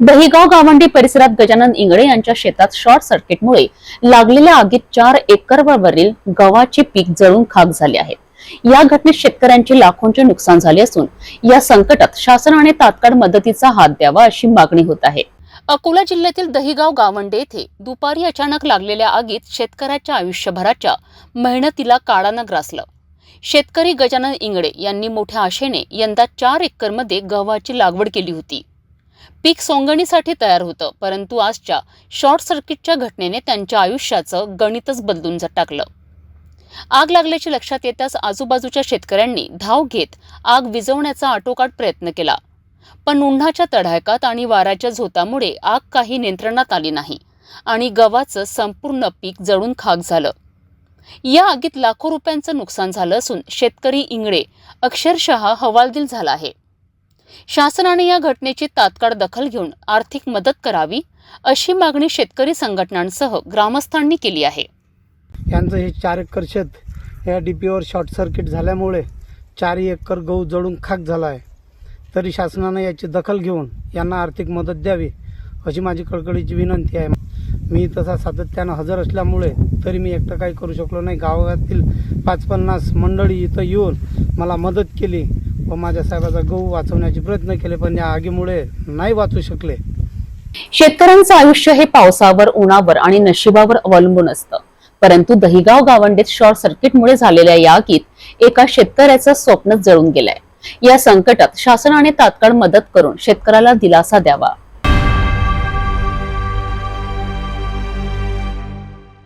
दहिगाव गावंडी परिसरात गजानन इंगळे यांच्या शेतात शॉर्ट सर्किटमुळे लागलेल्या आगीत चार एकरवरील गव्हाचे पीक जळून खाक झाले आहे. या घटनेत शेतकऱ्यांचे लाखोंचे नुकसान झाले असून या संकटात शासनाने तात्काळ मदतीचा हात द्यावा अशी मागणी होत आहे. अकोला जिल्ह्यातील दहिगाव गावंडे येथे दुपारी अचानक लागलेल्या आगीत शेतकऱ्याच्या आयुष्यभराच्या मेहनतीला काळानं ग्रासलं. शेतकरी गजानन इंगळे यांनी मोठ्या आशेने यंदा चार एकरमध्ये गव्हाची लागवड केली होती. पीक सोंगणीसाठी तयार होतं परंतु आजच्या शॉर्ट सर्किटच्या घटनेने त्यांच्या आयुष्याचं गणितच बदलून टाकलं. आग लागल्याचे लक्षात येताच आजूबाजूच्या शेतकऱ्यांनी धाव घेत आग विझवण्याचा आटोकाट प्रयत्न केला. पण उन्हाच्या तडाकात आणि वाऱ्याच्या झोतामुळे आग काही नियंत्रणात आली नाही आणि गव्हाचं संपूर्ण पीक जळून खाक झालं. या आगीत लाखो रुपयांचं नुकसान झालं असून शेतकरी इंगळे अक्षरशः हवालदिल झाला आहे. शासनाने या घटनेची तात्काळ दखल घेऊन आर्थिक मदत करावी अशी मागणी शेतकरी संघटनांसह ग्रामस्थांनी केली आहे. यांचं हे चार एकर शेत या डी पीवर शॉर्ट सर्किट झाल्यामुळे चार एकर गहू जळून खाक झाला आहे. तरी शासनानं याची दखल घेऊन यांना आर्थिक मदत द्यावी अशी माझी कळकळीची विनंती आहे. मी तसा सातत्यानं हजर असल्यामुळे तरी मी एकटं काही करू शकलो नाही. गावातील पाच पन्नास मंडळी इथं येऊन मला मदत केली. व माझ्या साहेबाचा गहू वाचवण्याचे प्रयत्न केले पण या आगीमुळे नाही वाचू शकले. शेतकऱ्यांचं आयुष्य हे पावसावर उन्हावर आणि नशिबावर अवलंबून असतं. परंतु दहिगाव गावंडीत शॉर्ट सर्किटमुळे झालेल्या या आगीत एका शेतकऱ्याचं स्वप्न जळून गेलंय. या संकटात शासनाने तात्काळ मदत करून शेतकऱ्याला दिलासा द्यावा.